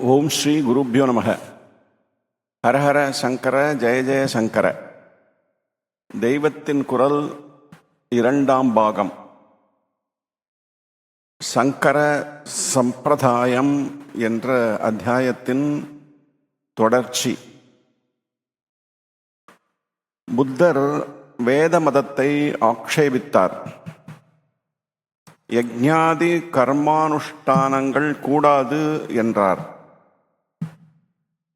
ஓம் ஸ்ரீ குருப்பியோ நமக. ஹரஹர சங்கர ஜெய ஜெய சங்கர. தெய்வத்தின் குரல் இரண்டாம் பாகம். சங்கர சம்பிரதாயம் என்ற அத்தியாயத்தின் தொடர்ச்சி. புத்தர் வேத மதத்தை ஆக்ஷேபித்தார். யஜ்ஞாதி கர்மானுஷ்டானங்கள் கூடாது என்றார்.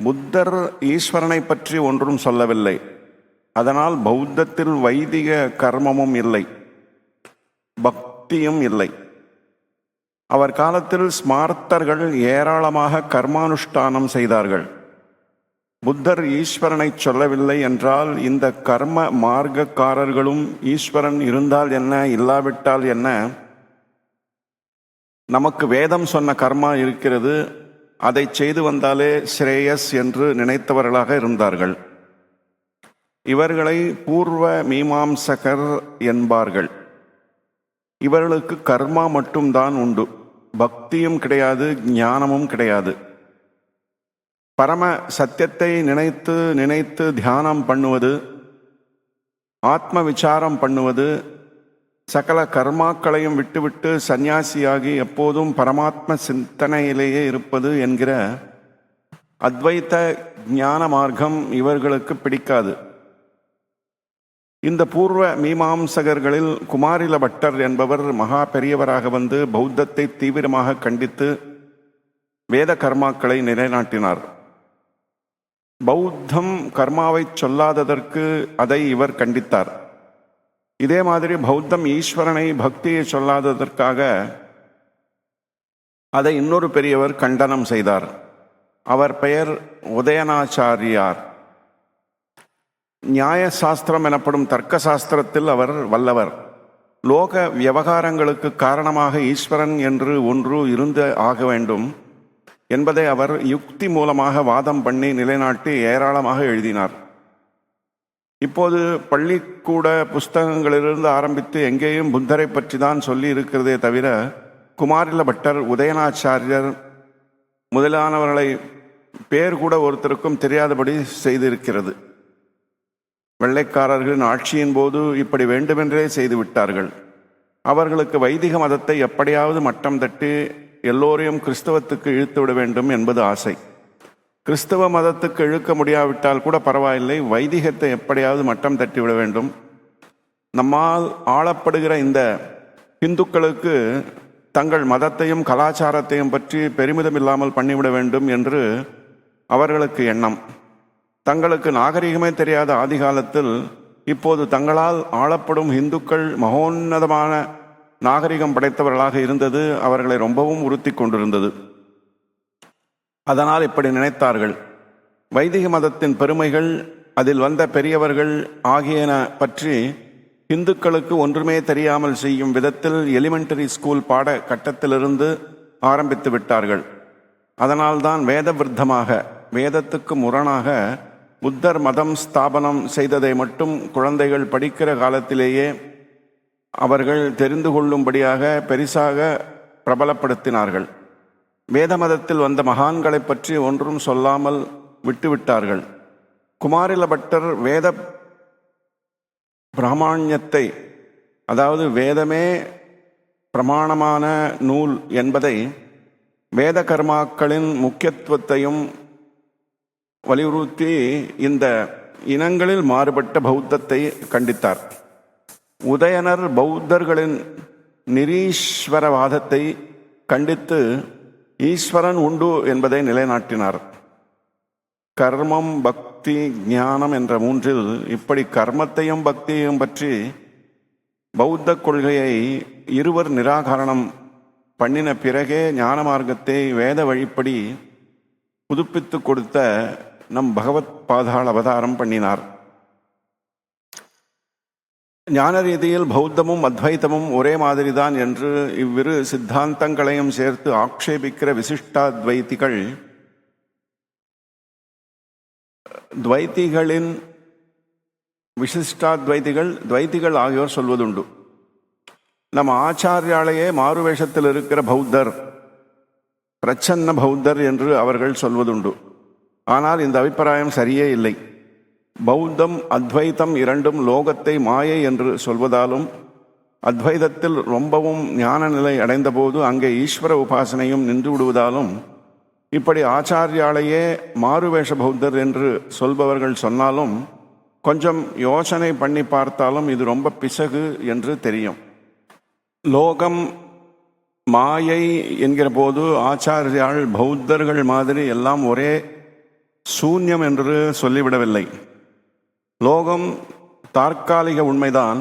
புத்தர் ஈஸ்வரனை பற்றி ஒன்றும் சொல்லவில்லை. அதனால் பௌத்தத்தில் வைதிக கர்மமும் இல்லை. பக்தியும் இல்லை. அவர் காலத்தில் ஸ்மார்த்தர்கள் ஏராளமாக கர்மானுஷ்டானம் செய்தார்கள். புத்தர் ஈஸ்வரனை சொல்லவில்லை என்றால் இந்த கர்ம மார்க்கக்காரர்களும் ஈஸ்வரன் இருந்தால் என்ன இல்லாவிட்டால் என்ன? நமக்கு வேதம் சொன்ன கர்மா இருக்கிறது அதை செய்து வந்தாலே ஸ்ரேயஸ் என்று நினைத்தவர்களாக இருந்தார்கள். இவர்களை பூர்வ மீமாம்சகர் என்பார்கள். இவர்களுக்கு கர்மா மட்டும்தான் உண்டு. பக்தியும் கிடையாது ஞானமும் கிடையாது. பரம சத்தியத்தை நினைத்து நினைத்து தியானம் பண்ணுவது ஆத்ம விசாரம் பண்ணுவது சகல கர்மாக்களையும் விட்டுவிட்டு சந்நியாசியாகி எப்போதும் பரமாத்ம சிந்தனையிலேயே இருப்பது என்கிற அத்வைத்த ஞான மார்க்கம் இவர்களுக்கு பிடிக்காது. இந்த பூர்வ மீமாம்சகர்களில் குமாரில பட்டர் என்பவர் மகா பெரியவராக வந்து பௌத்தத்தை தீவிரமாக கண்டித்து வேத கர்மாக்களை நிலைநாட்டினார். பௌத்தம் கர்மாவை சொல்லாததற்கு அதை இவர் கண்டித்தார். இதே மாதிரி பௌத்தம் ஈஸ்வரனை பக்தியை சொல்லாததற்காக அதை இன்னொரு பெரியவர் கண்டனம் செய்தார். அவர் பெயர் உதயனாச்சாரியார். நியாய சாஸ்திரம் எனப்படும் தர்க்க சாஸ்திரத்தில் அவர் வல்லவர். லோக விவகாரங்களுக்கு காரணமாக ஈஸ்வரன் என்று ஒன்று இருந்து ஆக வேண்டும் என்பதை அவர் யுக்தி மூலமாக வாதம் பண்ணி நிலைநாட்டி ஏராளமாக எழுதினார். இப்போது பள்ளிக்கூட புஸ்தகங்களிலிருந்து ஆரம்பித்து எங்கேயும் புத்தரை பற்றி தான் சொல்லி இருக்கிறதே தவிர குமாரில பட்டர் உதயநாச்சாரியர் முதலானவர்களை பேர் கூட ஒருத்தருக்கும் தெரியாதபடி செய்திருக்கிறது. வெள்ளைக்காரர்களின் ஆட்சியின் போது இப்படி வேண்டுமென்றே செய்துவிட்டார்கள் அவர்களுக்கு வைதிக மதத்தை எப்படியாவது மட்டம் தட்டி எல்லோரையும் கிறிஸ்தவத்துக்கு இழுத்து விட வேண்டும் என்பது ஆசை. கிறிஸ்தவ மதத்துக்கு இழுக்க முடியாவிட்டால் கூட பரவாயில்லை. வைதிகத்தை எப்படியாவது மட்டம் தட்டிவிட வேண்டும். நம்மால் ஆளப்படுகிற இந்த இந்துக்களுக்கு தங்கள் மதத்தையும் கலாச்சாரத்தையும் பற்றி பெருமிதம் இல்லாமல் பண்ணிவிட வேண்டும் என்று அவர்களுக்கு எண்ணம். தங்களுக்கு நாகரிகமே தெரியாத ஆதி காலத்தில் இப்போது தங்களால் ஆளப்படும் இந்துக்கள் மகோன்னதமான நாகரிகம் படைத்தவர்களாக இருந்தது. அவர்களை ரொம்பவும் உறுத்தி கொண்டிருந்தது. அதனால் இப்படி நினைத்தார்கள். வைதிக மதத்தின் பெருமைகள் அதில் வந்த பெரியவர்கள் ஆகியன பற்றி இந்துக்களுக்கு ஒன்றுமே தெரியாமல் செய்யும் விதத்தில் எலிமெண்டரி ஸ்கூல் பாட கட்டத்திலிருந்து ஆரம்பித்து விட்டார்கள். அதனால்தான் வேதவிருத்தமாக வேதத்துக்கு முரணாக புத்தர் மதம் ஸ்தாபனம் செய்ததை மட்டும் குழந்தைகள் படிக்கிற காலத்திலேயே அவர்கள் தெரிந்து கொள்ளும்படியாக பெரிசாக பிரபலப்படுத்தினார்கள். வேத மதத்தில் வந்த மகான்களை பற்றி ஒன்றும் சொல்லாமல் விட்டுவிட்டார்கள். குமாரில பட்டர் வேத பிராமணியத்தை அதாவது வேதமே பிரமாணமான நூல் என்பதை வேத கர்மாக்களின் முக்கியத்துவத்தையும் வலியுறுத்தி இந்த இனங்களில் மாறுபட்ட பௌத்தத்தை கண்டித்தார். உதயனர் பௌத்தர்களின் நிரீஸ்வரவாதத்தை கண்டித்து ஈஸ்வரன் உண்டு என்பதை நிலைநாட்டினார். கர்மம் பக்தி ஞானம் என்ற மூன்றில் இப்படி கர்மத்தையும் பக்தியையும் பற்றி பௌத்த கொள்கையை இருவர் நிராகரணம் பண்ணின பிறகே ஞான மார்க்கத்தை வேத வழிப்படி புதுப்பித்து கொடுத்த நம் பகவத் பாதாள் அவதாரம் பண்ணினார். ஞான ரீதியில் பௌத்தமும் அத்வைத்தமும் ஒரே மாதிரிதான் என்று இவ்விரு சித்தாந்தங்களையும் சேர்த்து ஆக்ஷேபிக்கிற விசிஷ்டாத்வைத்திகள் துவைத்திகளின் விசிஷ்டாத்வைதிகள் துவைத்திகள் ஆகியோர் சொல்வதுண்டு. நம்ம ஆச்சாரியாலேயே மாறுவேஷத்தில் இருக்கிற பௌத்தர் பிரச்சன்ன பௌத்தர் என்று அவர்கள் சொல்வதுண்டு. ஆனால் இந்த அபிப்பிராயம் சரியே இல்லை. பௌத்தம் அத்வைத்தம் இரண்டும் லோகத்தை மாயை என்று சொல்வதாலும் அத்வைதத்தில் ரொம்பவும் ஞான நிலை அடைந்தபோது அங்கே ஈஸ்வர உபாசனையும் நின்று விடுவதாலும் இப்படி ஆச்சாரியாலேயே மாறுவேஷ பௌத்தர் என்று சொல்பவர்கள் சொன்னாலும் கொஞ்சம் யோசனை பண்ணி பார்த்தாலும் இது ரொம்ப பிசகு என்று தெரியும். லோகம் மாயை என்கிற போது ஆச்சாரியால் பௌத்தர்கள் மாதிரி எல்லாம் ஒரே சூன்யம் என்று சொல்லிவிடவில்லை. லோகம் தற்காலிக உண்மைதான்.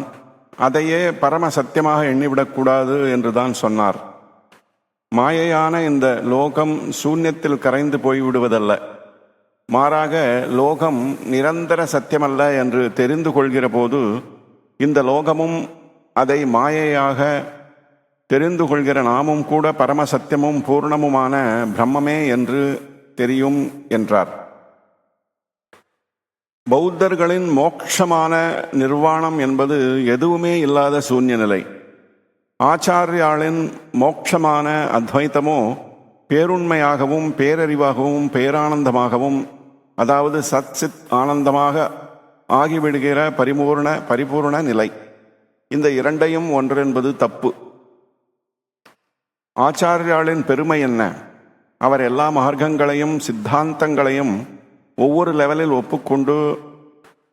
அதையே பரம சத்தியமாக எண்ணிவிடக்கூடாது என்று தான் சொன்னார். மாயையான இந்த லோகம் சூன்யத்தில் கரைந்து போய்விடுவதல்ல. மாறாக லோகம் நிரந்தர சத்தியமல்ல என்று தெரிந்து கொள்கிற போது இந்த லோகமும் அதை மாயையாக தெரிந்து கொள்கிற நாமும் கூட பரம சத்தியமும் பூர்ணமுமான பிரம்மமே என்று தெரியும் என்றார். பௌத்தர்களின் மோட்சமான நிர்வாணம் என்பது எதுவுமே இல்லாத சூன்ய நிலை ஆச்சாரியாளின் மோட்சமான அத்வைத்தமோ பேருண்மையாகவும் பேரறிவாகவும் பேரானந்தமாகவும் அதாவது சத் சித் ஆனந்தமாக ஆகிவிடுகிற பரிபூர்ண பரிபூர்ண நிலை. இந்த இரண்டையும் ஒன்றென்பது தப்பு. ஆச்சாரியாளின் பெருமை என்ன? அவர் எல்லா மார்க்கங்களையும் சித்தாந்தங்களையும் ஒவ்வொரு லெவலில் ஒப்புக்கொண்டு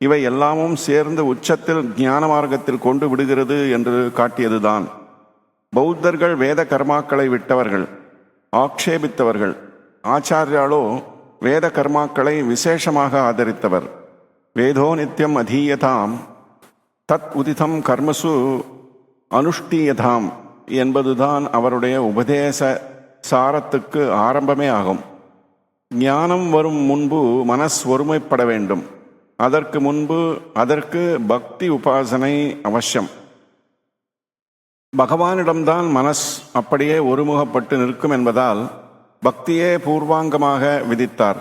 இவை எல்லாமும் சேர்ந்து உச்சத்தில் ஞான மார்க்கத்தில் கொண்டு விடுகிறது என்று காட்டியதுதான். பௌத்தர்கள் வேத கர்மாக்களை விட்டவர்கள் ஆக்ஷேபித்தவர்கள் ஆச்சாரியாலோ வேத கர்மாக்களை விசேஷமாக ஆதரித்தவர். வேதோ நித்தியம் அதீயதாம் தத் உதிதம் கர்மசு அனுஷ்டீயதாம் என்பதுதான் அவருடைய உபதேச சாரத்துக்கு ஆரம்பமே ஆகும். ஞானம் வரும் முன்பு மனஸ் ஒருமைப்பட வேண்டும். அதற்கு முன்பு அதற்கு பக்தி உபாசனை அவசியம். பகவானிடம்தான் மனஸ் அப்படியே ஒருமுகப்பட்டு நிற்கும் என்பதால் பக்தியே பூர்வாங்கமாக விதித்தார்.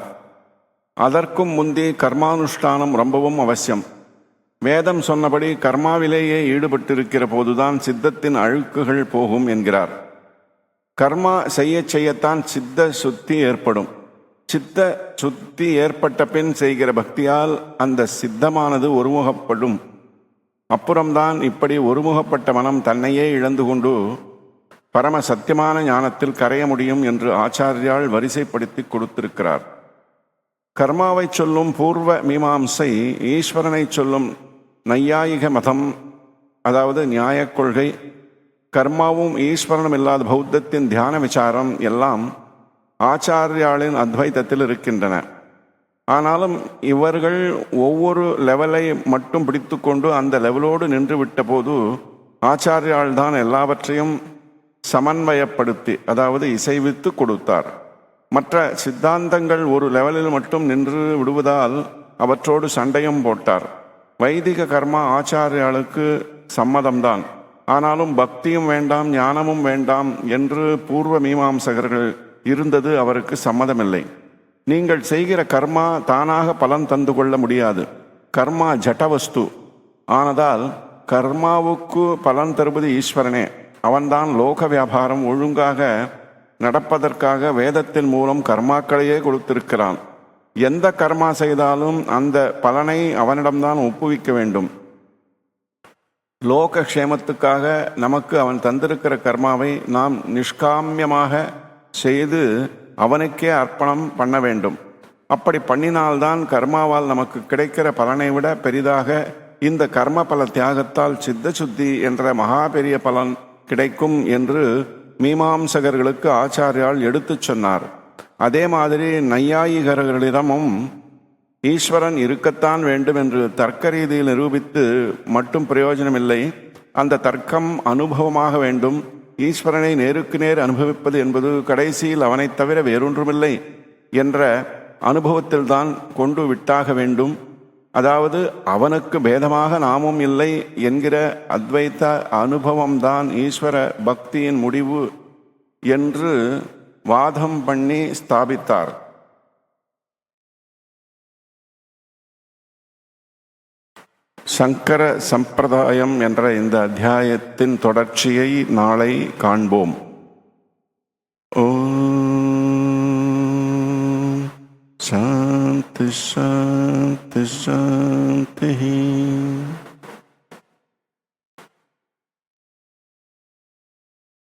அதற்கும் முந்தி கர்மானுஷ்டானம் ரொம்பவும் அவசியம். வேதம் சொன்னபடி கர்மாவிலேயே ஈடுபட்டிருக்கிற போதுதான் சித்தத்தின் அழுக்குகள் போகும் என்கிறார். கர்மா செய்ய செய்யத்தான் சித்த சுத்தி ஏற்படும். சித்த சுத்தி ஏற்பட்ட பின் செய்கிற பக்தியால் அந்த சித்தமானது ஒருமுகப்படும். அப்புறம்தான் இப்படி ஒருமுகப்பட்ட மனம் தன்னையே இழந்து கொண்டு பரம சத்தியமான ஞானத்தில் கரைய முடியும் என்று ஆச்சாரியால் வரிசைப்படுத்தி கொடுத்திருக்கிறார். கர்மாவை சொல்லும் பூர்வ மீமாம்சை ஈஸ்வரனை சொல்லும் நையாயிக மதம் அதாவது நியாயக் கொள்கை கர்மாவும் ஈஸ்வரனும் இல்லாத பௌத்தத்தின் தியான விசாரம் எல்லாம் ஆச்சாரியாளின் அத்வைதத்தில் இருக்கின்றன. ஆனாலும் இவர்கள் ஒவ்வொரு லெவலை மட்டும் பிடித்துக்கொண்டு அந்த லெவலோடு நின்று விட்டபோது ஆச்சாரியால் தான் எல்லாவற்றையும் சமன்வயப்படுத்தி அதாவது இசைவித்து கொடுத்தார். மற்ற சித்தாந்தங்கள் ஒரு லெவலில் மட்டும் நின்று விடுவதால் அவற்றோடு சண்டையும் போட்டார். வைதிக கர்மா ஆச்சாரியாளுக்கு சம்மதம்தான். ஆனாலும் பக்தியும் வேண்டாம் ஞானமும் வேண்டாம் என்று பூர்வ மீமாம்சகர்கள் இருந்தது அவருக்கு சம்மதமில்லை. நீங்கள் செய்கிற கர்மா தானாக பலன் தந்து கொள்ள முடியாது. கர்மா ஜட்டவஸ்து. ஆனதால் கர்மாவுக்கு பலன் தருவது ஈஸ்வரனே. அவன்தான் லோக வியாபாரம் ஒழுங்காக நடப்பதற்காக வேதத்தின் மூலம் கர்மாக்களையே கொடுத்திருக்கிறான். எந்த கர்மா செய்தாலும் அந்த பலனை அவனிடம்தான் ஒப்புவிக்க வேண்டும். லோக க்ஷேமத்துக்காக நமக்கு அவன் தந்திருக்கிற கர்மாவை நாம் நிஷ்காமியமாக செய்து அவனுக்கே அர்ப்பணம் பண்ண வேண்டும். அப்படி பண்ணினால்தான் கர்மாவால் நமக்கு கிடைக்கிற பலனை விட பெரிதாக இந்த கர்ம பல தியாகத்தால் சித்த சுத்தி என்ற மகா பெரிய பலன் கிடைக்கும் என்று மீமாம்சகர்களுக்கு ஆச்சாரியால் எடுத்துச் சொன்னார். அதே மாதிரி நையாயிகர்களிடமும் ஈஸ்வரன் இருக்கத்தான் வேண்டும் என்று தர்க்க ரீதியில் நிரூபித்து மட்டும் பிரயோஜனமில்லை. அந்த தர்க்கம் அனுபவமாக வேண்டும். ஈஸ்வரனை நேருக்கு நேர் அனுபவிப்பது என்பது கடைசியில் அவனைத் தவிர வேறொன்றுமில்லை என்ற அனுபவத்தில்தான் கொண்டு விட்டாக வேண்டும். அதாவது அவனுக்கு பேதமாக நாமும் இல்லை என்கிற அத்வைத்த அனுபவம்தான் ஈஸ்வர பக்தியின் முடிவு என்று வாதம் பண்ணி ஸ்தாபித்தார். சங்கர சம்பிரதாயம் என்ற இந்த அத்தியாயத்தின் தொடர்ச்சியை நாளை காண்போம்.